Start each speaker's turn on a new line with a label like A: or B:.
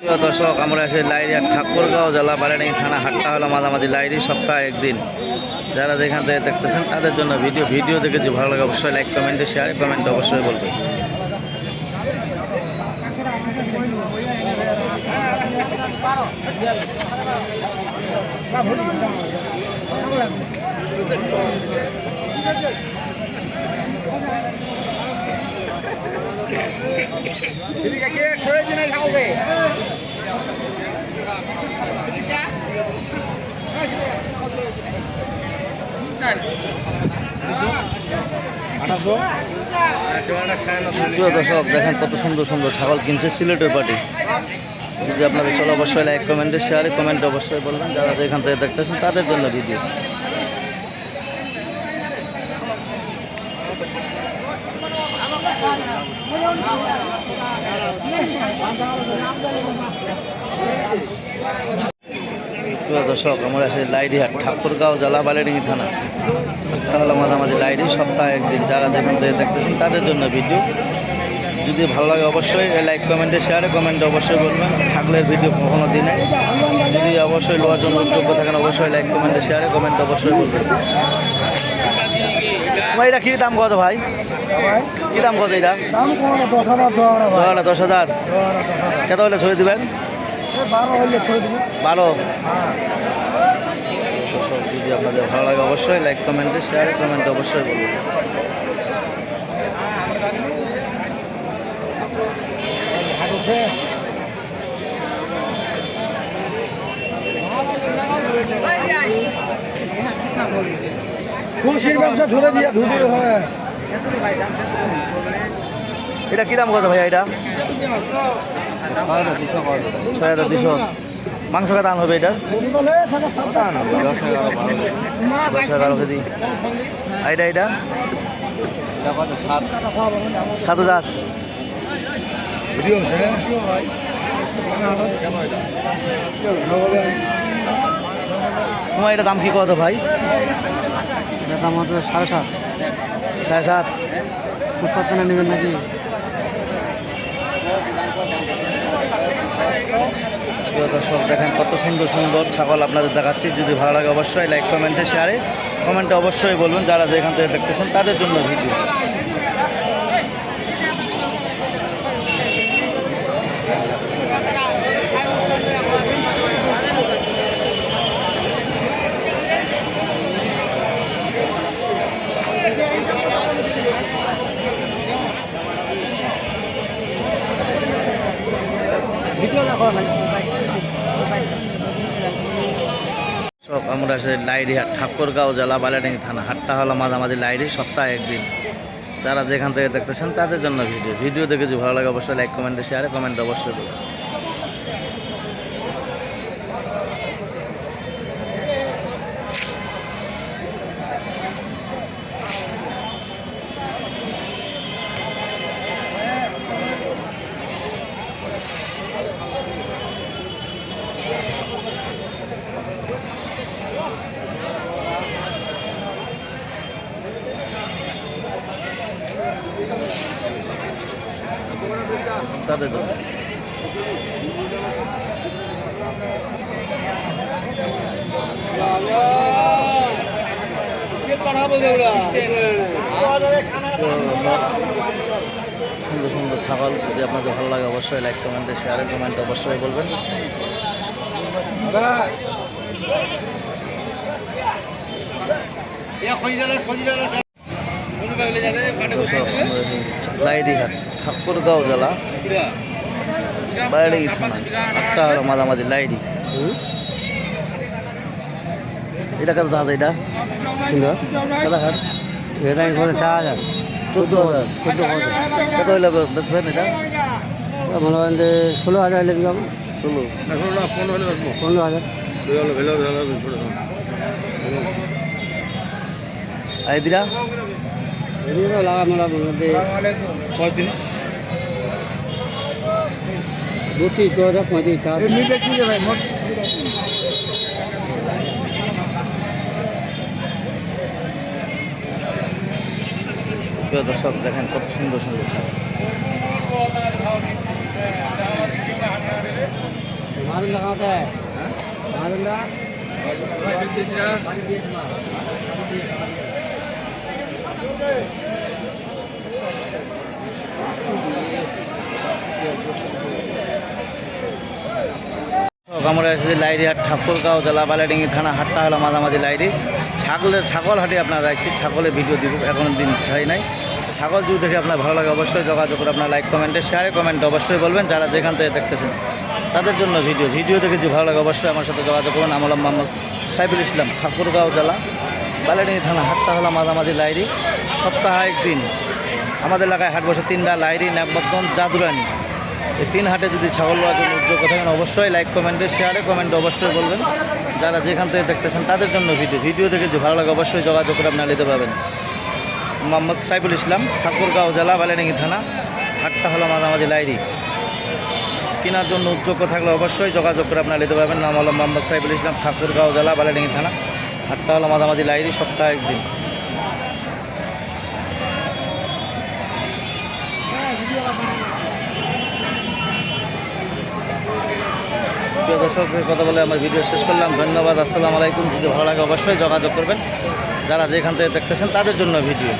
A: প্রিয় দর্শক, আমরা এসে লাইরিয়া ঠাকুরগাঁও জেলা বারাডাঙ্গি থানা হাটটা হলো মাঝামাঝি লাইরি সপ্তাহে একদিন। যারা যেখান থেকে দেখতেছেন, তাদের জন্য ভিডিও ভিডিও দেখে যে ভালো লাগে, অবশ্যই লাইক কমেন্টে শেয়ার কমেন্ট অবশ্যই বলবেন প্রিয় দর্শক দেখেন কত সুন্দর সুন্দর ছাগল কিনছে সিলেটের পার্টি যদি আপনাদের চলো অবশ্যই লাইক কমেন্টে শেয়ারে কমেন্টে অবশ্যই বলবেন। যারা এখান থেকে দেখতেছেন তাদের জন্য ভিডিও প্রিয় দর্শক, আমরা আছি লাইডিহাট, ঠাকুরগাঁও জেলা বালিডিঙ্গি থানা। একটা হলো মাঝামাঝি লাইডি সপ্তাহে একদিন যারা যেখান থেকে দেখতেছেন তাদের জন্য ভিডিও যদি ভালো লাগে অবশ্যই লাইক কমেন্টে শেয়ারে কমেন্টে অবশ্যই বলবেন ছাগলের ভিডিও কখনো দিনে যদি অবশ্যই লোয়ার জন্য যোগ্য থাকেন, অবশ্যই লাইক কমেন্টে শেয়ারে কমেন্টে অবশ্যই বলবেন তোমার এটা কী দাম কত ভাই কী দাম কত এটা
B: দশ হাজার
A: দশ হাজার কত হলে ছড়ে দিবেন দর্শক, যদি আপনাদের ভালো লাগে অবশ্যই লাইক কমেন্টে শেয়ারে কমেন্টে অবশ্যই বলবেন
B: খুশির ব্যবসা ছড়ে দিয়ে ধুতে হয়।
A: এটা কী দাম কত ভাইয়া এটা? ছয় হাজার দুশো মাংস কত হবে এটা? দশ এগারো কেজি। আর এটা এটা? সাত। হাজার। তোমার এটা দাম কি কত ভাই?
B: দাম হচ্ছে সাড়ে সাত।
A: সাড়ে সাত?
B: পুষ্পাতনা নেবেন নাকি?
A: দর্শক দেখেন কত সুন্দর সুন্দর ছাগল আপনাদের দেখাচ্ছি। যদি ভালো লাগে অবশ্যই লাইক কমেন্টে শেয়ারে কমেন্টে অবশ্যই বলবেন যারা যেখান থেকে দেখতেছেন তাদের জন্য ভিডিও সব আমরা সে লাইরি হাট, ঠাকুরগাঁও জেলা বালাডাঙ্গি থানা, হাটটা হলো মাঝামাঝি লাইরি সপ্তাহে একদিন। যারা যেখান থেকে দেখতেছেন তাদের জন্য ভিডিও। ভিডিও দেখে যদি ভালো লাগে, অবশ্যই লাইক কমেন্টে শেয়ারে কমেন্ট অবশ্যই করবেন তাদের জন্য? সুন্দর সুন্দর ছাগল যদি আপনাদের ভালো লাগে অবশ্যই লাইক কমেন্টে শেয়ারে কমেন্টে অবশ্যই বলবেন। লাইডিঘাট ঠাকুরগাঁও জেলা বাইরে থানা আটটা হলো মাঝামাঝি লাইডি। এটা কত আছে এটা? কত হাট
B: এটা করে চার হাজার।
A: চোদ্দ হাজার।
B: চোদ্দ হাজার।
A: কত হইলে বেচবেন এটা?
B: মনে করেন যে ষোলো হাজার লেগে যাব
A: ষোলো।
B: পনেরো হাজার।
A: আর দিরা
B: লাগা মেলা
A: পঁয়ত্রিশ
B: বত্রিশ দু হাজার পঁয়ত্রিশ চার
A: প্রিয় দর্শক দেখেন কত সুন্দর সুন্দর ছাগল আমরা এসেছি, লাইরি হাট, ঠাকুরগাঁও জেলা বালাডিঙ্গি থানা, হাটটা হলো মাঝামাঝি লাইরি। ছাগলের ছাগল হাটে আপনারা রাখছি ছাগলের ভিডিও দিব, এখন দিন ছাই নাই। ছাগল যদি দেখে আপনার ভালো লাগে, অবশ্যই যোগাযোগ করে আপনার লাইক কমেন্টে শেয়ারে কমেন্ট অবশ্যই বলবেন, যারা যেখান থেকে দেখতেছেন, তাদের জন্য ভিডিও ভিডিও দেখে যদি ভালো লাগে, অবশ্যই আমার সাথে যোগাযোগ করুন, আমলাম মোহাম্মদ সাইফুল ইসলাম, ঠাকুরগাঁও জেলা বালাডিঙ্গি থানা, হাটটা হলো মাঝামাঝি লাইরি। সপ্তাহে একদিন, আমাদের এলাকায় হাট বসে তিনটা লাইরি ন্যাকবর্তন জাদুরানি। এই তিন হাটে যদি ছাগল লওয়ার জন্য উদ্যোগ থাকেন, অবশ্যই লাইক কমেন্টে শেয়ারে কমেন্টে অবশ্যই বলবেন। যারা যেখান থেকে দেখতেছেন তাদের জন্য ভিডিও ভিডিও দেখে যে ভালো লাগে, অবশ্যই যোগাযোগ করে আপনারা নিতে পারবেন। মোহাম্মদ সাইফুল ইসলাম, ঠাকুরগাঁও জেলা, বালিয়াডাঙ্গি থানা। হাটটা হলো মাঝামাঝি লাইরি কেনার জন্য উদ্যোগ থাকলে অবশ্যই যোগাযোগ করে আপনারা নিতে পারবেন। নাম হলো মোহাম্মদ সাইফুল ইসলাম, ঠাকুরগাঁও জেলা, বালিয়াডাঙ্গি থানা। হাটটা হলো মাঝামাঝি লাইরি সপ্তাহে একদিন। প্রিয় দর্শকের কথা বলে আমার ভিডিও শেষ করলাম। ধন্যবাদ, আসসালামু আলাইকুম। যদি ভালো লাগে অবশ্যই যোগাযোগ করবেন। যারা যেখান থেকে দেখতেছেন তাদের জন্য ভিডিও।